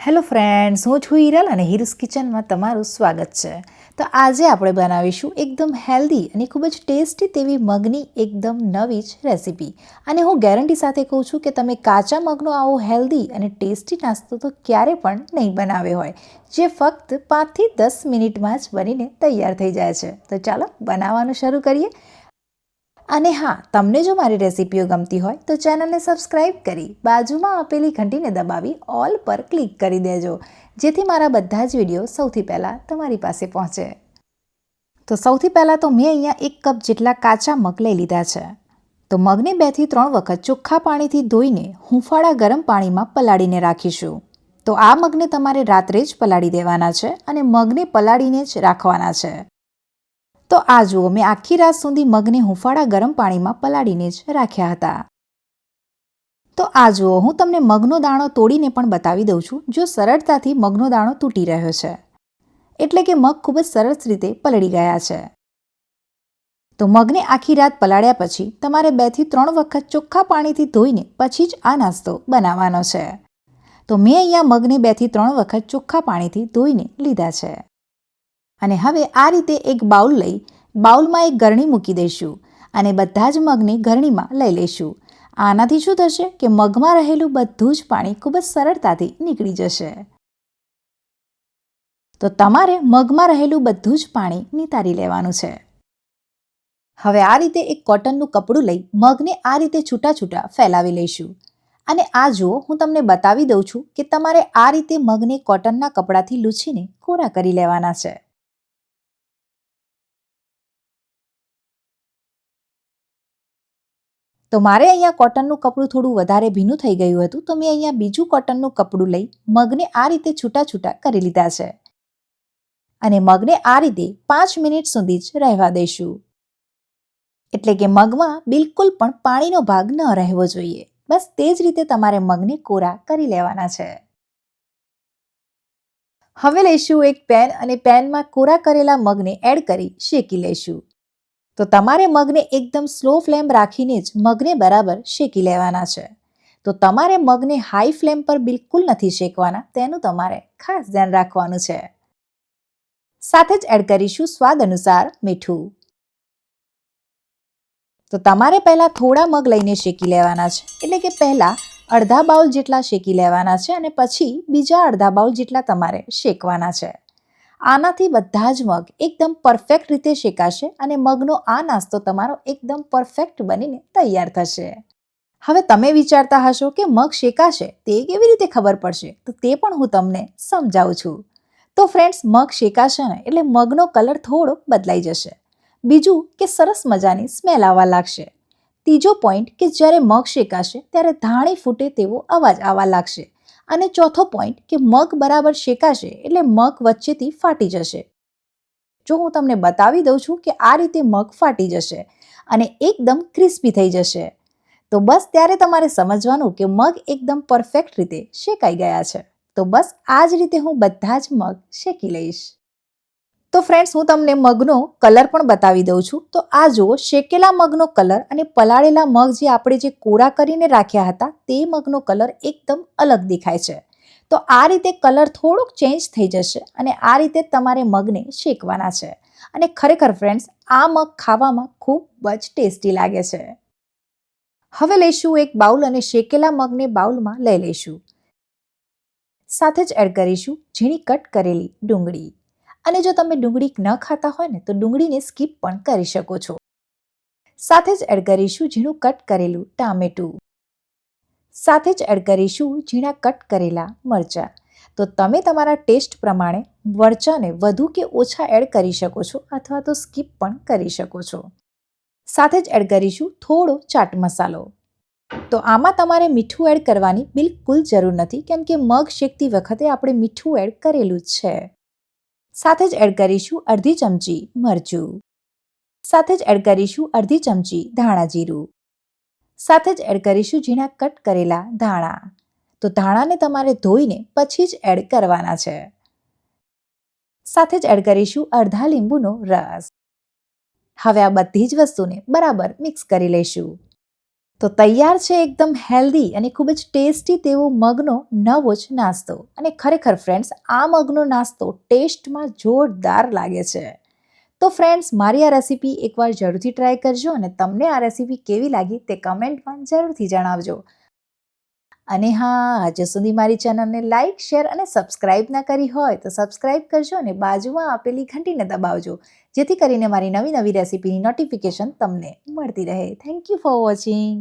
Hello friends, હું છું હિરલ અને હિરુસ કિચનમાં તમારું સ્વાગત છે. તો આજે આપણે બનાવીશું એકદમ હેલ્ધી અને ખૂબ જ ટેસ્ટી તેવી મગની એકદમ નવી જ રેસીપી. અને હું ગેરંટી સાથે કહું છું કે તમે કાચા મગનો આવો હેલ્ધી અને ટેસ્ટી નાસ્તો તો ક્યારે પણ નહીં બનાવ્યો હોય, જે ફક્ત પાંચથી દસ મિનિટમાં જ બનીને તૈયાર થઈ જાય છે. તો ચાલો બનાવવાનું શરૂ કરીએ. અને હા, તમને જો મારી રેસિપીઓ ગમતી હોય, તો ચેનલને સબસ્ક્રાઈબ કરી બાજુમાં આપેલી ઘંટીને દબાવી ઓલ પર ક્લિક કરી દેજો, જેથી મારા બધા જ વીડિયો સૌથી પહેલાં તમારી પાસે પહોંચે. તો સૌથી પહેલાં તો મેં અહીંયા એક કપ જેટલા કાચા મગ લઈ લીધા છે. તો મગને બેથી ત્રણ વખત ચોખ્ખા પાણીથી ધોઈને હુંફાળા ગરમ પાણીમાં પલાળીને રાખીશું. તો આ મગને તમારે રાત્રે જ પલાળી દેવાના છે અને મગને પલાળીને જ રાખવાના છે. તો આ જુઓ, મેં આખી રાત સુધી મગને હુંફાળા ગરમ પાણીમાં પલાળીને જ રાખ્યા હતા. તો આ જુઓ, હું તમને મગનો દાણો તોડીને પણ બતાવી દઉં છું, જો સરળતાથી મગનો દાણો તૂટી રહ્યો છે. એટલે કે મગ ખૂબ જ સરસ રીતે પલળી ગયા છે. તો મગને આખી રાત પલાળ્યા પછી તમારે બેથી ત્રણ વખત ચોખ્ખા પાણીથી ધોઈને પછી જ આ નાસ્તો બનાવવાનો છે. તો મેં અહીંયા મગને બેથી ત્રણ વખત ચોખ્ખા પાણીથી ધોઈને લીધા છે. અને હવે આ રીતે એક બાઉલ લઈ બાઉલમાં એક ગરણી મૂકી દઈશું અને બધા જ મગને ગરણીમાં લઈ લઈશું. આનાથી શું થશે કે મગમાં રહેલું બધું જ પાણી ખૂબ જ સરળતાથી નીકળી જશે. તો તમારે મગમાં રહેલું બધું જ પાણી નિતારી લેવાનું છે. હવે આ રીતે એક કોટનનું કપડું લઈ મગને આ રીતે છૂટા છૂટા ફેલાવી લઈશું. અને આ જુઓ, હું તમને બતાવી દઉં છું કે તમારે આ રીતે મગને કોટનના કપડાથી લૂછીને કોરા કરી લેવાના છે. તો મારે અહીંયા કોટનનું કપડું થોડું વધારે ભીનું થઈ ગયું હતું, તો મેં અહીંયા બીજું કોટનનું કપડું લઈ મગને આ રીતે છૂટા છૂટા કરી લીધા છે. અને મગને આ રીતે પાંચ મિનિટ સુધી જ રહેવા દઈશું એટલે કે મગમાં બિલકુલ પણ પાણીનો ભાગ ન રહેવો જોઈએ. બસ તે જ રીતે તમારે મગને કોરા કરી લેવાના છે. હવે લઈશું એક પેન અને પેનમાં કોરા કરેલા મગને એડ કરી શેકી લઈશું. તો તમારે મગને એકદમ સ્લો ફ્લેમ રાખીને જ મગને બરાબર શેકી લેવાના છે. તો તમારે મગને હાઈ ફ્લેમ પર બિલકુલ નથી શેકવાના, તેનું તમારે ખાસ ધ્યાન રાખવાનું છે. સાથે જ એડ કરીશું સ્વાદ અનુસાર મીઠું. તો તમારે પહેલાં થોડા મગ લઈને શેકી લેવાના છે, એટલે કે પહેલાં અડધા બાઉલ જેટલા શેકી લેવાના છે અને પછી બીજા અડધા બાઉલ જેટલા તમારે શેકવાના છે. આનાથી બધા જ મગ એકદમ પરફેક્ટ રીતે શેકાશે અને મગનો આ નાસ્તો તમારો એકદમ પરફેક્ટ બનીને તૈયાર થશે. હવે તમે વિચારતા હશો કે મગ શેકાશે તે કેવી રીતે ખબર પડશે? તો તે પણ હું તમને સમજાવું છું. તો ફ્રેન્ડ્સ મગ શેકાશે ને એટલે મગનો કલર થોડો બદલાઈ જશે. બીજું કે સરસ મજાની સ્મેલ આવવા લાગશે. ત્રીજો પોઈન્ટ કે જ્યારે મગ શેકાશે ત્યારે ધાણી ફૂટે તેવો અવાજ આવવા લાગશે. અને ચોથો પોઈન્ટ કે મગ બરાબર શેકાશે એટલે મગ વચ્ચેથી ફાટી જશે. જો હું તમને બતાવી દઉં છું કે આ રીતે મગ ફાટી જશે અને એકદમ ક્રિસ્પી થઈ જશે, તો બસ ત્યારે તમારે સમજવાનું કે મગ એકદમ પરફેક્ટ રીતે શેકાઈ ગયા છે. તો બસ આ જ રીતે હું બધા જ મગ શેકી લઈશ. તો ફ્રેન્ડ્સ હું તમને મગનો કલર પણ બતાવી દઉં છું. તો આ જુઓ, શેકેલા મગનો કલર અને પલાળેલા મગ જે આપણે જે કોરા કરીને રાખ્યા હતા, તે મગનો કલર એકદમ અલગ દેખાય છે. તો આ રીતે કલર થોડોક ચેન્જ થઈ જશે અને આ રીતે તમારે મગને શેકવાના છે. અને ખરેખર ફ્રેન્ડ્સ આ મગ ખાવામાં ખૂબ જ ટેસ્ટી લાગે છે. હવે લઈશું એક બાઉલ અને શેકેલા મગને બાઉલમાં લઈ લઈશું. સાથે જ એડ કરીશું ઝીણી કટ કરેલી ડુંગળી. અને જો તમે ડુંગળી ન ખાતા હોય ને, તો ડુંગળીને સ્કીપ પણ કરી શકો છો. સાથે જ એડ કરીશું ઝીણું કટ કરેલું ટામેટું. સાથે જ એડ કરીશું ઝીણા કટ કરેલા મરચાં. તો તમે તમારા ટેસ્ટ પ્રમાણે મરચાંને વધુ કે ઓછા એડ કરી શકો છો અથવા તો સ્કીપ પણ કરી શકો છો. સાથે જ એડ કરીશું થોડો ચાટ મસાલો. તો આમાં તમારે મીઠું એડ કરવાની બિલકુલ જરૂર નથી, કેમ કે મગ શેકતી વખતે આપણે મીઠું એડ કરેલું જ છે. સાથે જ એડ કરીશું અડધી ચમચી મરચું. સાથે જ એડ કરીશું અડધી ચમચી ધાણા જીરું. સાથે જ એડ કરીશું ઝીણા કટ કરેલા ધાણા. તો ધાણાને તમારે ધોઈને પછી જ એડ કરવાના છે. સાથે જ એડ કરીશું અડધા લીંબુનો રસ. હવે આ બધી જ વસ્તુને બરાબર મિક્સ કરી લઈશું. તો તૈયાર છે એકદમ હેલ્ધી અને ખૂબ જ ટેસ્ટી તેવો મગનો નવો જ નાસ્તો. અને ખરેખર ફ્રેન્ડ્સ આ મગનો નાસ્તો ટેસ્ટમાં જોરદાર લાગે છે. તો ફ્રેન્ડ્સ મારી આ રેસીપી એકવાર જરૂરથી ટ્રાય કરજો અને તમને આ રેસીપી કેવી લાગી તે કમેન્ટમાં જરૂરથી જણાવજો. અને હા, હજુ સુધી મારી ચેનલને લાઇક શેર અને સબસ્ક્રાઇબ ના કરી હોય તો સબસ્ક્રાઇબ કરજો અને બાજુમાં આપેલી ઘંટીને દબાવજો. જેથી કરીને મારી નવી નવી રેસીપીની નોટિફિકેશન તમને મળતી રહે. Thank you for watching